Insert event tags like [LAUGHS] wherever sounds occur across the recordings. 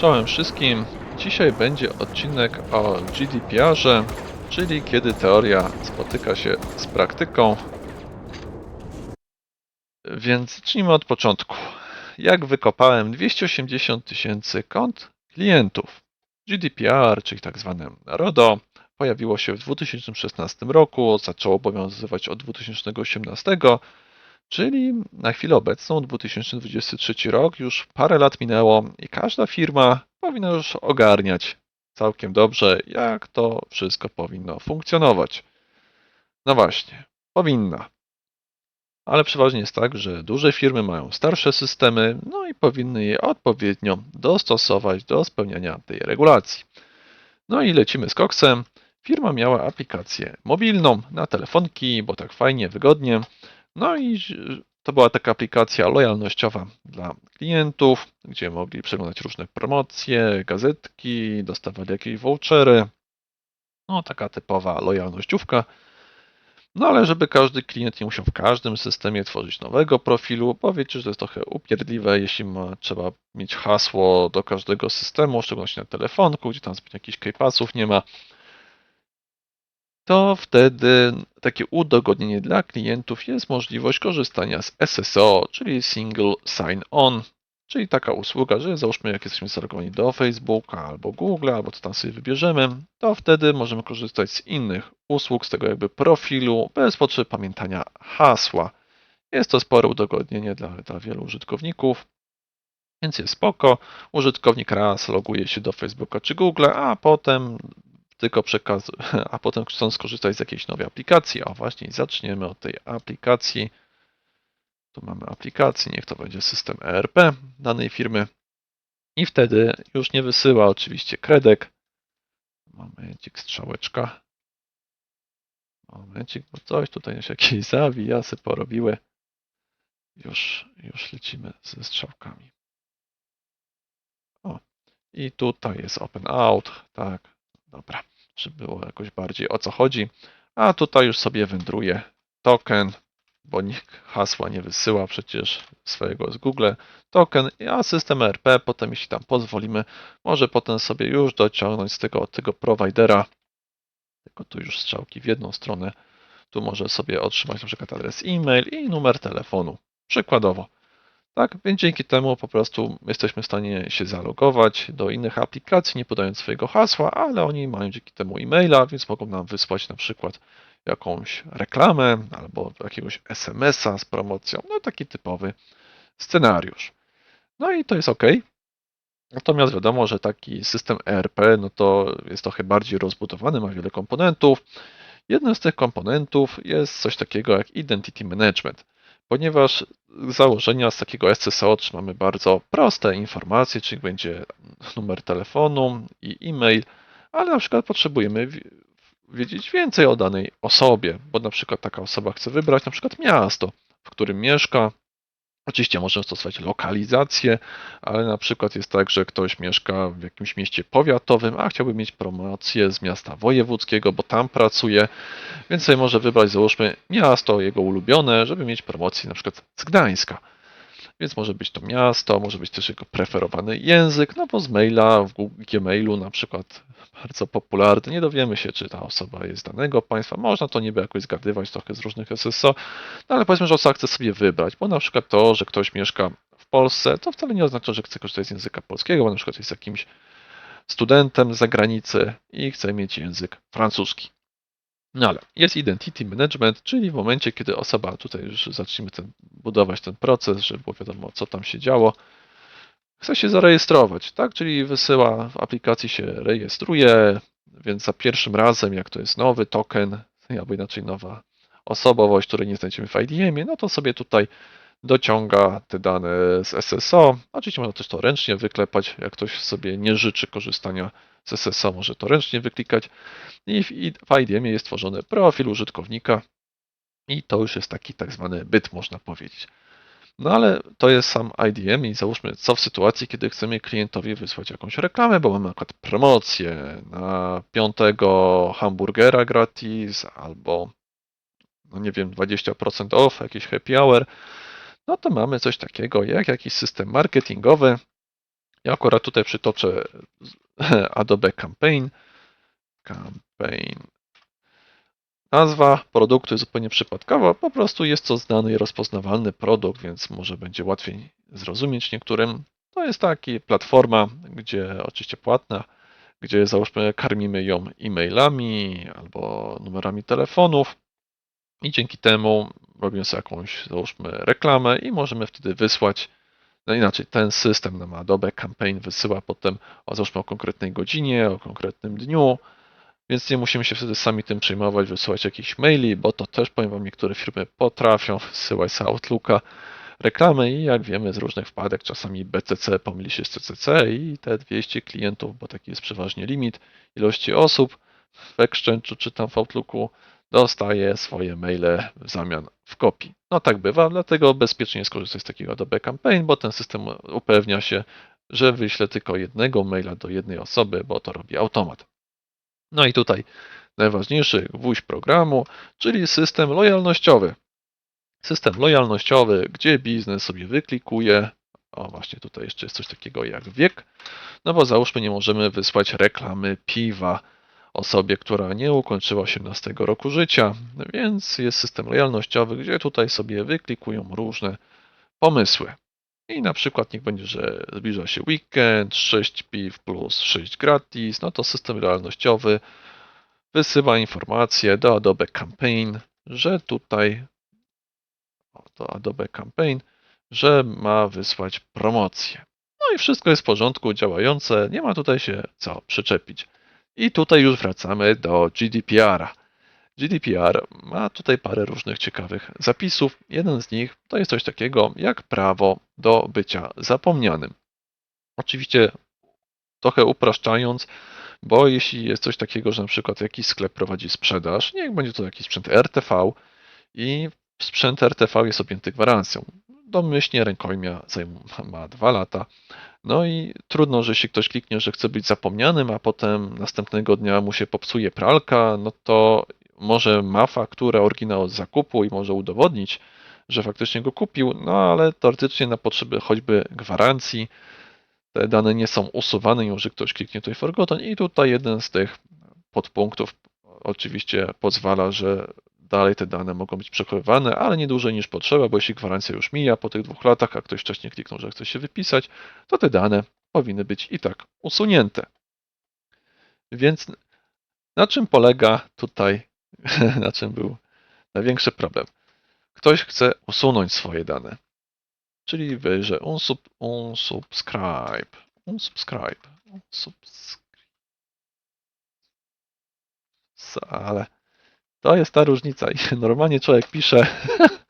Czołem wszystkim. Dzisiaj będzie odcinek o GDPR-ze, czyli kiedy teoria spotyka się z praktyką. Więc zacznijmy od początku. Jak wykopałem 280 tysięcy kont klientów. GDPR, czyli tak zwane RODO, pojawiło się w 2016 roku, zaczęło obowiązywać od 2018, czyli na chwilę obecną, 2023 rok, już parę lat minęło i każda firma powinna już ogarniać całkiem dobrze, jak to wszystko powinno funkcjonować. No właśnie, powinna. Ale przeważnie jest tak, że duże firmy mają starsze systemy, no i powinny je odpowiednio dostosować do spełniania tej regulacji. No i lecimy z koksem. Firma miała aplikację mobilną na telefonki, bo tak fajnie, wygodnie. No i to była taka aplikacja lojalnościowa dla klientów, gdzie mogli przeglądać różne promocje, gazetki, dostawali jakieś vouchery. No, taka typowa lojalnościówka. No ale żeby każdy klient nie musiał w każdym systemie tworzyć nowego profilu, bo wiecie, że to jest trochę upierdliwe, jeśli ma, trzeba mieć hasło do każdego systemu, w szczególności na telefonku, gdzie tam zbyt jakichś keypassów nie ma, to wtedy takie udogodnienie dla klientów jest możliwość korzystania z SSO, czyli Single Sign-On, czyli taka usługa, że załóżmy jak jesteśmy zalogowani do Facebooka albo Google, albo co tam sobie wybierzemy, to wtedy możemy korzystać z innych usług, z tego jakby profilu, bez potrzeby pamiętania hasła. Jest to spore udogodnienie dla, dla wielu użytkowników, więc jest spoko. Użytkownik raz loguje się do Facebooka czy Google, a potem tylko przekaz, [LAUGHS] a potem chcą skorzystać z jakiejś nowej aplikacji. O właśnie, zaczniemy od tej aplikacji. Tu mamy aplikację, niech to będzie system ERP danej firmy. I wtedy już nie wysyła oczywiście kredek. Momencik, strzałeczka. Momencik, bo coś tutaj się jakieś zawijasy porobiły. Już, już lecimy ze strzałkami. O, i tutaj jest open out, tak, dobra, żeby było jakoś bardziej o co chodzi. A tutaj już sobie wędruje token, bo nikt hasła nie wysyła przecież swojego z Google. Token, a system RP potem, jeśli tam pozwolimy, może potem sobie już dociągnąć z tego, tego providera, tylko tu już strzałki w jedną stronę, tu może sobie otrzymać na przykład adres e-mail i numer telefonu, przykładowo. Tak, więc dzięki temu po prostu jesteśmy w stanie się zalogować do innych aplikacji, nie podając swojego hasła, ale oni mają dzięki temu e-maila, więc mogą nam wysłać na przykład jakąś reklamę albo jakiegoś SMS-a z promocją. No taki typowy scenariusz. No i to jest ok. Natomiast wiadomo, że taki system ERP no to jest trochę bardziej rozbudowany, ma wiele komponentów. Jednym z tych komponentów jest coś takiego jak Identity Management ponieważ z założenia z takiego SSO otrzymamy bardzo proste informacje, czyli będzie numer telefonu i e-mail, ale na przykład potrzebujemy wiedzieć więcej o danej osobie, bo na przykład taka osoba chce wybrać na przykład miasto, w którym mieszka. Oczywiście możemy stosować lokalizację, ale na przykład jest tak, że ktoś mieszka w jakimś mieście powiatowym, a chciałby mieć promocję z miasta wojewódzkiego, bo tam pracuje, więc sobie może wybrać, załóżmy, miasto jego ulubione, żeby mieć promocję na przykład z Gdańska. Więc może być to miasto, może być też jego preferowany język, no bo z maila w Gmailu na przykład bardzo popularny, nie dowiemy się, czy ta osoba jest z danego państwa. Można to niby jakoś zgadywać trochę z różnych SSO, no ale powiedzmy, że osoba chce sobie wybrać, bo na przykład to, że ktoś mieszka w Polsce, to wcale nie oznacza, że chce korzystać z języka polskiego, bo na przykład jest jakimś studentem z zagranicy i chce mieć język francuski. No ale jest identity management, czyli w momencie, kiedy osoba, tutaj już zaczniemy ten, budować ten proces, żeby było wiadomo, co tam się działo, chce się zarejestrować, tak? Czyli wysyła, w aplikacji się rejestruje, więc za pierwszym razem, jak to jest nowy token, albo inaczej nowa osobowość, której nie znajdziemy w IDM-ie, no to sobie tutaj dociąga te dane z SSO. Oczywiście można też to ręcznie wyklepać, jak ktoś sobie nie życzy korzystania z SSO, może to ręcznie wyklikać. I w, w IDM jest tworzony profil użytkownika i to już jest taki tak zwany byt, można powiedzieć. No ale to jest sam IDM i załóżmy, co w sytuacji, kiedy chcemy klientowi wysłać jakąś reklamę, bo mamy na przykład promocję na piątego hamburgera gratis albo, no nie wiem, 20% off, jakiś happy hour, no to mamy coś takiego jak jakiś system marketingowy, Ja akurat tutaj przytoczę [LAUGHS] Adobe Campaign. Campaign. Nazwa produktu jest zupełnie przypadkowa, po prostu jest to znany i rozpoznawalny produkt, więc może będzie łatwiej zrozumieć niektórym. To jest taka platforma, gdzie oczywiście płatna, gdzie załóżmy karmimy ją e-mailami albo numerami telefonów i dzięki temu robimy sobie jakąś, załóżmy, reklamę i możemy wtedy wysłać no inaczej, ten system nam Adobe Campaign wysyła potem o załóżmy o konkretnej godzinie, o konkretnym dniu, więc nie musimy się wtedy sami tym przejmować, wysyłać jakichś maili, bo to też powiem Wam, niektóre firmy potrafią wysyłać z Outlooka reklamy i jak wiemy z różnych wpadek, czasami BCC pomyli się z CCC i te 200 klientów, bo taki jest przeważnie limit ilości osób w Exchange'u czy tam w Outlooku dostaje swoje maile w zamian w kopii. No tak bywa, dlatego bezpiecznie skorzystać z takiego Adobe Campaign, bo ten system upewnia się, że wyśle tylko jednego maila do jednej osoby, bo to robi automat. No i tutaj najważniejszy gwóźdź programu, czyli system lojalnościowy. System lojalnościowy, gdzie biznes sobie wyklikuje. O, właśnie tutaj jeszcze jest coś takiego jak wiek. No bo załóżmy, nie możemy wysłać reklamy piwa osobie, która nie ukończyła 18 roku życia, więc jest system lojalnościowy, gdzie tutaj sobie wyklikują różne pomysły. I na przykład niech będzie, że zbliża się weekend, 6 piw plus 6 gratis, no to system lojalnościowy wysyła informację do Adobe Campaign, że tutaj do Adobe Campaign, że ma wysłać promocję. No i wszystko jest w porządku, działające, nie ma tutaj się co przyczepić. I tutaj już wracamy do GDPR-a. GDPR ma tutaj parę różnych ciekawych zapisów. Jeden z nich to jest coś takiego jak prawo do bycia zapomnianym. Oczywiście trochę upraszczając, bo jeśli jest coś takiego, że na przykład jakiś sklep prowadzi sprzedaż, niech będzie to jakiś sprzęt RTV i sprzęt RTV jest objęty gwarancją. Domyślnie rękojmia ma dwa lata, no i trudno, że jeśli ktoś kliknie, że chce być zapomnianym, a potem następnego dnia mu się popsuje pralka, no to może ma fakturę, oryginał od zakupu i może udowodnić, że faktycznie go kupił, no ale teoretycznie na potrzeby choćby gwarancji te dane nie są usuwane, już że ktoś kliknie tutaj forgotten. I tutaj jeden z tych podpunktów oczywiście pozwala, że dalej te dane mogą być przechowywane, ale nie dłużej niż potrzeba, bo jeśli gwarancja już mija po tych dwóch latach, a ktoś wcześniej kliknął, że chce się wypisać, to te dane powinny być i tak usunięte. Więc na czym polega tutaj, [LAUGHS] na czym był największy problem? Ktoś chce usunąć swoje dane, czyli wyjrze unsub, unsubscribe, unsubscribe, unsubscribe. Ale to jest ta różnica. I [LAUGHS] normalnie człowiek pisze. [LAUGHS]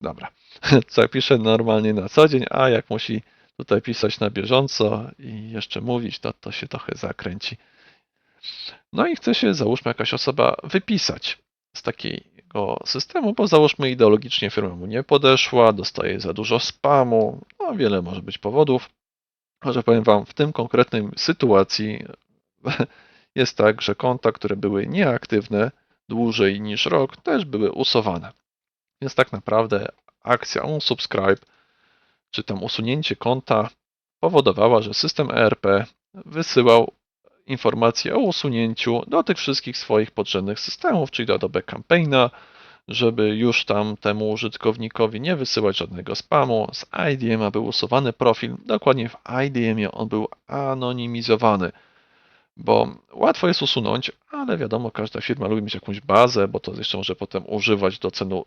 Dobra. [LAUGHS] Co pisze normalnie na co dzień, a jak musi tutaj pisać na bieżąco i jeszcze mówić, to to się trochę zakręci. No i chce się, załóżmy, jakaś osoba wypisać z takiego systemu, bo załóżmy ideologicznie firma mu nie podeszła, dostaje za dużo spamu, no wiele może być powodów. Może powiem Wam, w tym konkretnej sytuacji [LAUGHS] jest tak, że konta, które były nieaktywne dłużej niż rok, też były usuwane. Więc tak naprawdę akcja unsubscribe, czy tam usunięcie konta powodowała, że system ERP wysyłał informacje o usunięciu do tych wszystkich swoich podrzędnych systemów, czyli do Adobe Campaigna, żeby już tam temu użytkownikowi nie wysyłać żadnego spamu. Z IDM był usuwany profil, dokładnie w IDM on był anonimizowany bo łatwo jest usunąć, ale wiadomo, każda firma lubi mieć jakąś bazę, bo to jeszcze może potem używać do celu,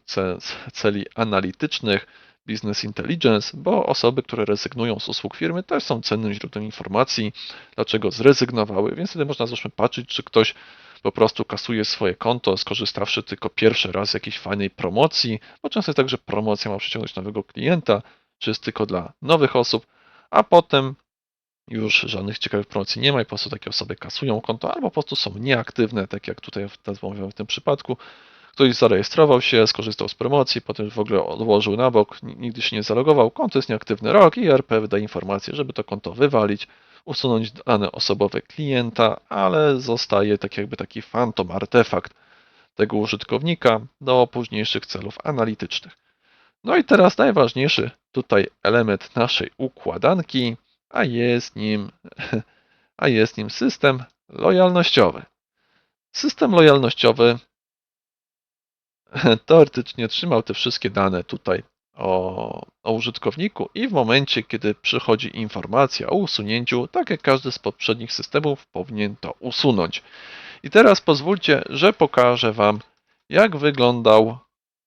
celi analitycznych, business intelligence, bo osoby, które rezygnują z usług firmy, też są cennym źródłem informacji, dlaczego zrezygnowały, więc wtedy można zresztą patrzeć, czy ktoś po prostu kasuje swoje konto, skorzystawszy tylko pierwszy raz z jakiejś fajnej promocji, bo często jest tak, że promocja ma przyciągnąć nowego klienta, czy jest tylko dla nowych osób, a potem już żadnych ciekawych promocji nie ma i po prostu takie osoby kasują konto albo po prostu są nieaktywne, tak jak tutaj w tym przypadku. Ktoś zarejestrował się, skorzystał z promocji, potem w ogóle odłożył na bok, nigdy się nie zalogował, konto jest nieaktywny rok i RP wydaje informację, żeby to konto wywalić, usunąć dane osobowe klienta, ale zostaje tak jakby taki fantom artefakt tego użytkownika do późniejszych celów analitycznych. No i teraz najważniejszy tutaj element naszej układanki, a jest nim, [LAUGHS] a jest nim system lojalnościowy. System lojalnościowy [LAUGHS] teoretycznie trzymał te wszystkie dane tutaj o, o użytkowniku i w momencie, kiedy przychodzi informacja o usunięciu, tak jak każdy z poprzednich systemów, powinien to usunąć. I teraz pozwólcie, że pokażę Wam, jak wyglądał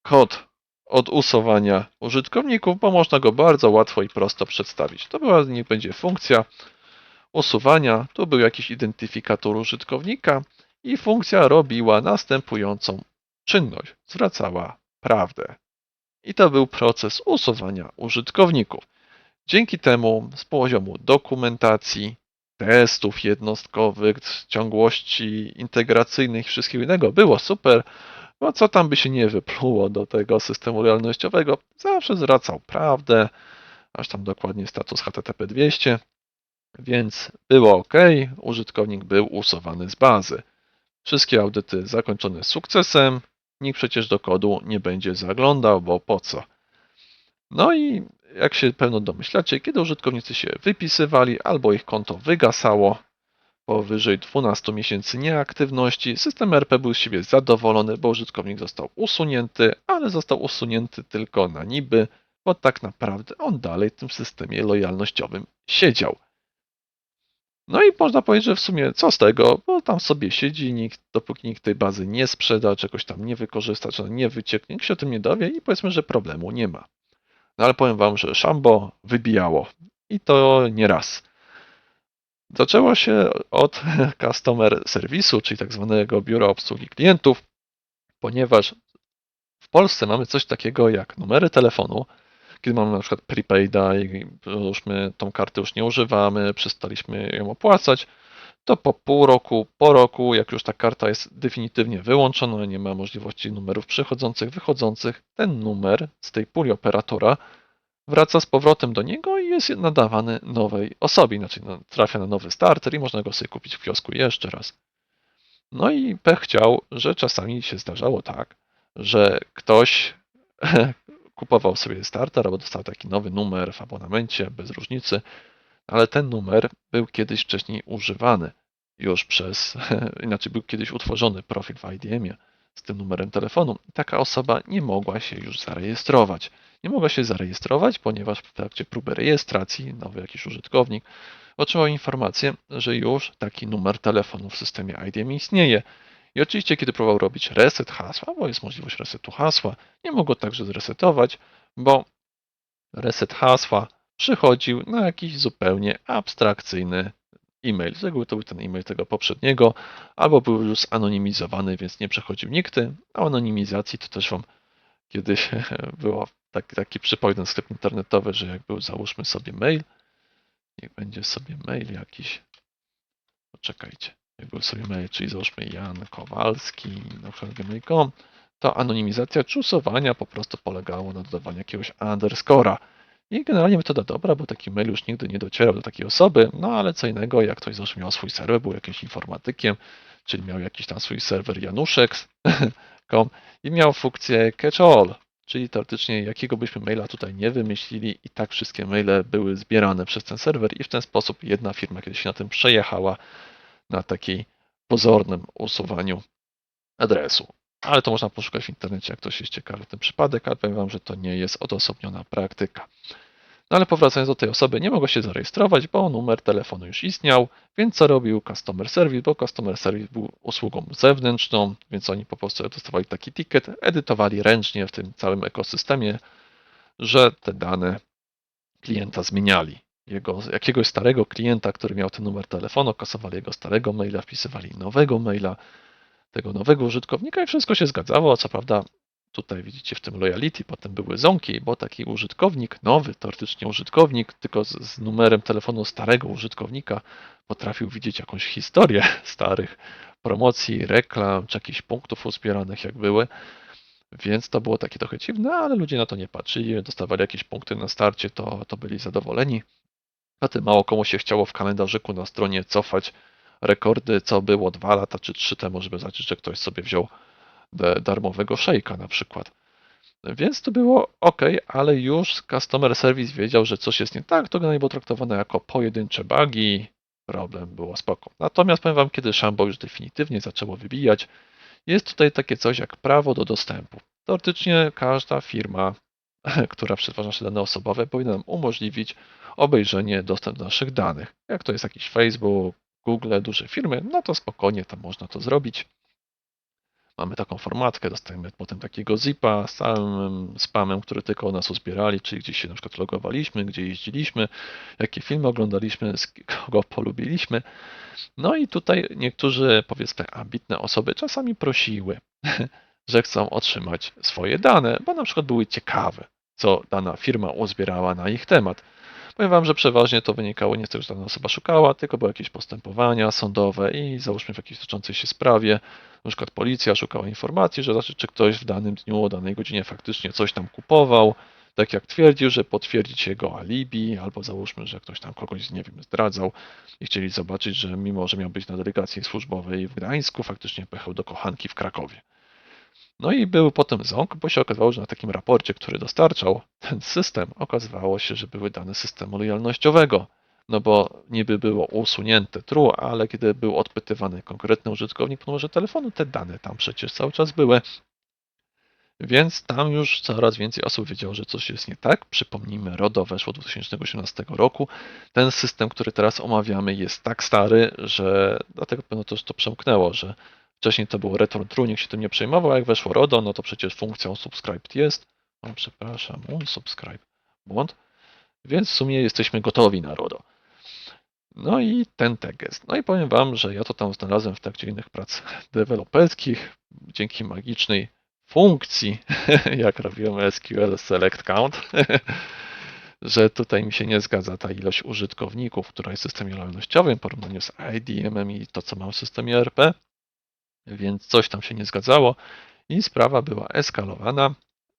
kod od usuwania użytkowników, bo można go bardzo łatwo i prosto przedstawić. To była, niech będzie funkcja usuwania, tu był jakiś identyfikator użytkownika i funkcja robiła następującą czynność, zwracała prawdę. I to był proces usuwania użytkowników. Dzięki temu z poziomu dokumentacji, testów jednostkowych, ciągłości integracyjnych wszystkiego innego było super, bo co tam by się nie wypluło do tego systemu lojalnościowego, zawsze zwracał prawdę, aż tam dokładnie status HTTP 200, więc było ok, użytkownik był usuwany z bazy. Wszystkie audyty zakończone sukcesem, nikt przecież do kodu nie będzie zaglądał, bo po co? No i jak się pewno domyślacie, kiedy użytkownicy się wypisywali albo ich konto wygasało powyżej 12 miesięcy nieaktywności, system RP był z siebie zadowolony, bo użytkownik został usunięty, ale został usunięty tylko na niby, bo tak naprawdę on dalej w tym systemie lojalnościowym siedział. No i można powiedzieć, że w sumie co z tego, bo tam sobie siedzi, nikt, dopóki nikt tej bazy nie sprzeda, czegoś tam nie wykorzysta, czy nie wycieknie, nikt się o tym nie dowie i powiedzmy, że problemu nie ma. No ale powiem Wam, że Shambo wybijało i to nie raz. Zaczęło się od [LAUGHS] customer serwisu, czyli tak zwanego biura obsługi klientów, ponieważ w Polsce mamy coś takiego jak numery telefonu, kiedy mamy na przykład prepaida i już my tą kartę już nie używamy, przestaliśmy ją opłacać, to po pół roku, po roku, jak już ta karta jest definitywnie wyłączona, nie ma możliwości numerów przychodzących, wychodzących, ten numer z tej puli operatora wraca z powrotem do niego i jest nadawany nowej osobie, inaczej no, trafia na nowy starter i można go sobie kupić w kiosku jeszcze raz. No i pech chciał, że czasami się zdarzało tak, że ktoś [LAUGHS] kupował sobie starter albo dostał taki nowy numer w abonamencie, bez różnicy, ale ten numer był kiedyś wcześniej używany już przez, [LAUGHS] inaczej był kiedyś utworzony profil w IDM-ie z tym numerem telefonu. Taka osoba nie mogła się już zarejestrować. Nie mogła się zarejestrować, ponieważ w trakcie próby rejestracji nowy jakiś użytkownik otrzymał informację, że już taki numer telefonu w systemie IDM istnieje. I oczywiście, kiedy próbował robić reset hasła, bo jest możliwość resetu hasła, nie mogło także zresetować, bo reset hasła przychodził na jakiś zupełnie abstrakcyjny e-mail. Z reguły to był ten e-mail tego poprzedniego, albo był już zanonimizowany, więc nie przechodził nigdy. A o anonimizacji to też Wam kiedyś [LAUGHS] było taki, taki przypomnę sklep internetowy, że jak był, załóżmy sobie mail, niech będzie sobie mail jakiś, poczekajcie, jak był sobie mail, czyli załóżmy Jan Kowalski, to anonimizacja czy usuwania po prostu polegało na dodawaniu jakiegoś underscora. I generalnie metoda dobra, bo taki mail już nigdy nie docierał do takiej osoby, no ale co innego, jak ktoś załóżmy miał swój serwer, był jakimś informatykiem, czyli miał jakiś tam swój serwer januszek.com i miał funkcję catch all, czyli teoretycznie jakiego byśmy maila tutaj nie wymyślili i tak wszystkie maile były zbierane przez ten serwer i w ten sposób jedna firma kiedyś się na tym przejechała na takiej pozornym usuwaniu adresu. Ale to można poszukać w internecie, jak ktoś jest ciekawy tym przypadek, ale powiem Wam, że to nie jest odosobniona praktyka. No ale powracając do tej osoby, nie mogła się zarejestrować, bo numer telefonu już istniał, więc co robił Customer Service, bo Customer Service był usługą zewnętrzną, więc oni po prostu dostawali taki ticket, edytowali ręcznie w tym całym ekosystemie, że te dane klienta zmieniali. Jego, jakiegoś starego klienta, który miał ten numer telefonu, kasowali jego starego maila, wpisywali nowego maila, tego nowego użytkownika i wszystko się zgadzało. Co prawda, tutaj widzicie w tym loyalty, potem były zonki, bo taki użytkownik, nowy teoretycznie użytkownik, tylko z, z numerem telefonu starego użytkownika potrafił widzieć jakąś historię [LAUGHS] starych promocji, reklam, czy jakichś punktów uzbieranych, jak były. Więc to było takie trochę dziwne, ale ludzie na to nie patrzyli, dostawali jakieś punkty na starcie, to, to byli zadowoleni. A tym mało komu się chciało w kalendarzyku na stronie cofać rekordy, co było dwa lata czy trzy temu, żeby zobaczyć, że ktoś sobie wziął darmowego szejka na przykład. Więc to było ok, ale już customer service wiedział, że coś jest nie tak, to generalnie było traktowane jako pojedyncze bugi, problem było spoko. Natomiast powiem Wam, kiedy Shambo już definitywnie zaczęło wybijać, jest tutaj takie coś jak prawo do dostępu. Teoretycznie każda firma, [LAUGHS] która przetwarza nasze dane osobowe, powinna nam umożliwić obejrzenie dostępu do naszych danych. Jak to jest jakiś Facebook, Google, duże firmy, no to spokojnie tam można to zrobić. Mamy taką formatkę, dostajemy potem takiego zipa z całym spamem, który tylko o nas uzbierali, czyli gdzieś się na przykład logowaliśmy, gdzie jeździliśmy, jakie filmy oglądaliśmy, z kogo [LAUGHS] polubiliśmy. No i tutaj niektórzy, powiedzmy, ambitne osoby czasami prosiły, [LAUGHS] że chcą otrzymać swoje dane, bo na przykład były ciekawe, co dana firma uzbierała na ich temat. Powiem Wam, że przeważnie to wynikało nie z tego, że dana osoba szukała, tylko były jakieś postępowania sądowe i załóżmy w jakiejś toczącej się sprawie, na przykład policja szukała informacji, że znaczy, czy ktoś w danym dniu, o danej godzinie faktycznie coś tam kupował, tak jak twierdził, że potwierdzić jego alibi, albo załóżmy, że ktoś tam kogoś, nie wiem, zdradzał i chcieli zobaczyć, że mimo, że miał być na delegacji służbowej w Gdańsku, faktycznie pojechał do kochanki w Krakowie. No i był potem ząg, bo się okazało, że na takim raporcie, który dostarczał ten system, okazywało się, że były dane systemu lojalnościowego. No bo niby było usunięte true, ale kiedy był odpytywany konkretny użytkownik numerze telefonu, te dane tam przecież cały czas były. Więc tam już coraz więcej osób wiedziało, że coś jest nie tak. Przypomnijmy, RODO weszło 2018 roku. Ten system, który teraz omawiamy, jest tak stary, że dlatego pewno też to przemknęło, że wcześniej to było return true, nikt się tym nie przejmował. Jak weszło RODO, no to przecież funkcją subscribed jest. O, przepraszam, unsubscribe, błąd. Więc w sumie jesteśmy gotowi na RODO. No i ten tekst. No i powiem Wam, że ja to tam znalazłem w trakcie innych prac deweloperskich dzięki magicznej funkcji, [LAUGHS] jak robiłem SQL Select Count, [LAUGHS] że tutaj mi się nie zgadza ta ilość użytkowników, która jest w systemie lojalnościowym w porównaniu z IDM i to, co mam w systemie ERP, więc coś tam się nie zgadzało i sprawa była eskalowana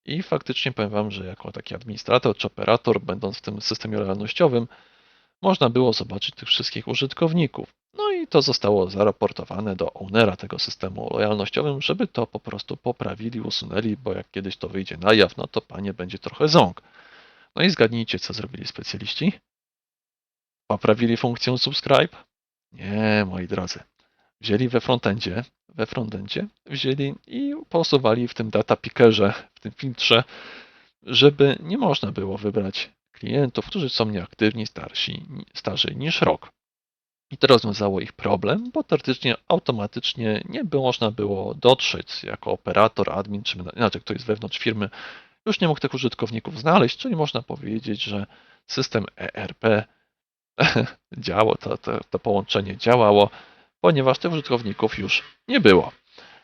i faktycznie powiem Wam, że jako taki administrator czy operator, będąc w tym systemie lojalnościowym, można było zobaczyć tych wszystkich użytkowników. No i to zostało zaraportowane do ownera tego systemu lojalnościowym, żeby to po prostu poprawili, usunęli, bo jak kiedyś to wyjdzie na jaw, no to panie będzie trochę ząg. No i zgadnijcie, co zrobili specjaliści? Poprawili funkcję subscribe? Nie, moi drodzy. Wzięli we frontendzie, we frontendzie wzięli i posuwali w tym data pickerze, w tym filtrze, żeby nie można było wybrać klientów, którzy są nieaktywni, starsi, starzy niż rok. I to rozwiązało ich problem, bo teoretycznie automatycznie nie można było dotrzeć jako operator, admin, czy inaczej ktoś z wewnątrz firmy już nie mógł tych użytkowników znaleźć, czyli można powiedzieć, że system ERP [LAUGHS] działało, to, to, to połączenie działało, ponieważ tych użytkowników już nie było.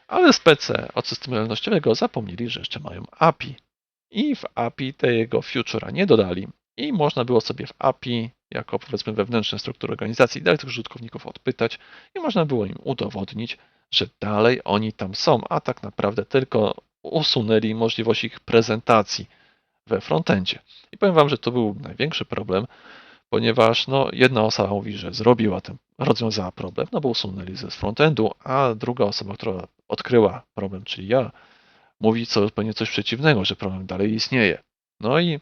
Ale spece od systemu lojalnościowego zapomnieli, że jeszcze mają API. I w API tego future'a nie dodali. I można było sobie w API, jako powiedzmy wewnętrzne struktury organizacji, dalej tych użytkowników odpytać i można było im udowodnić, że dalej oni tam są, a tak naprawdę tylko usunęli możliwość ich prezentacji we frontendzie. I powiem Wam, że to był największy problem, ponieważ no, jedna osoba mówi, że zrobiła ten, rozwiązała problem, no bo usunęli ze frontendu, a druga osoba, która odkryła problem, czyli ja, mówi co, zupełnie coś przeciwnego, że problem dalej istnieje. No i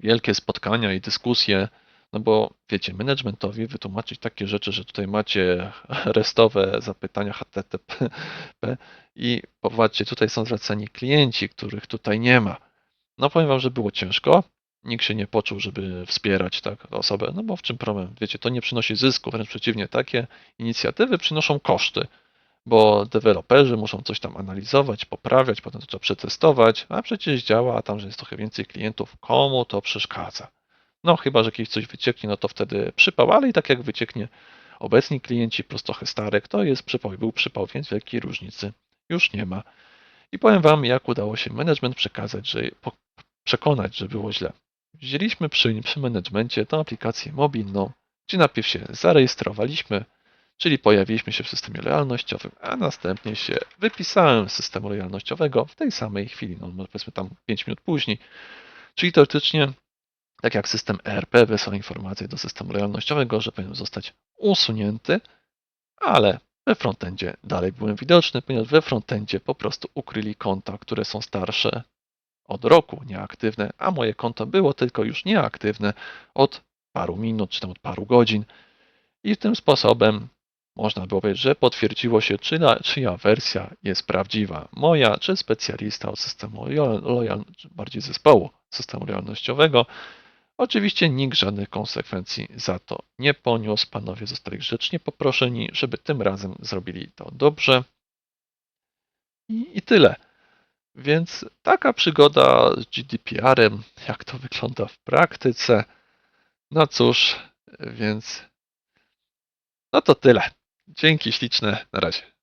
wielkie spotkania i dyskusje, no bo wiecie, managementowi wytłumaczyć takie rzeczy, że tutaj macie [LAUGHS] restowe zapytania HTTP i popatrzcie, tutaj są zwracani klienci, których tutaj nie ma. No powiem wam, że było ciężko. Nikt się nie poczuł, żeby wspierać tak osobę, no bo w czym problem? Wiecie, to nie przynosi zysku, wręcz przeciwnie, takie inicjatywy przynoszą koszty bo deweloperzy muszą coś tam analizować, poprawiać, potem to trzeba przetestować, a przecież działa, a tam, że jest trochę więcej klientów, komu to przeszkadza? No chyba, że jakieś coś wycieknie, no to wtedy przypał, ale i tak jak wycieknie obecni klienci plus trochę starek, to jest przypał i był przypał, więc wielkiej różnicy już nie ma. I powiem Wam, jak udało się management przekazać, że przekonać, że było źle. Wzięliśmy przy, przy managemencie tę aplikację mobilną, gdzie najpierw się zarejestrowaliśmy, czyli pojawiliśmy się w systemie lojalnościowym, a następnie się wypisałem z systemu lojalnościowego w tej samej chwili, no może powiedzmy tam 5 minut później. Czyli teoretycznie, tak jak system ERP wysłał informację do systemu lojalnościowego, że powinien zostać usunięty, ale we frontendzie dalej byłem widoczny, ponieważ we frontendzie po prostu ukryli konta, które są starsze od roku nieaktywne, a moje konto było tylko już nieaktywne od paru minut, czy tam od paru godzin. I tym sposobem można było powiedzieć, że potwierdziło się, czy na, czyja wersja jest prawdziwa. Moja, czy specjalista od systemu czy bardziej zespołu systemu lojalnościowego. Oczywiście nikt żadnych konsekwencji za to nie poniósł. Panowie zostali grzecznie poproszeni, żeby tym razem zrobili to dobrze. I, i tyle. Więc taka przygoda z GDPR-em, jak to wygląda w praktyce. No cóż, więc no to tyle. Dzięki śliczne, na razie.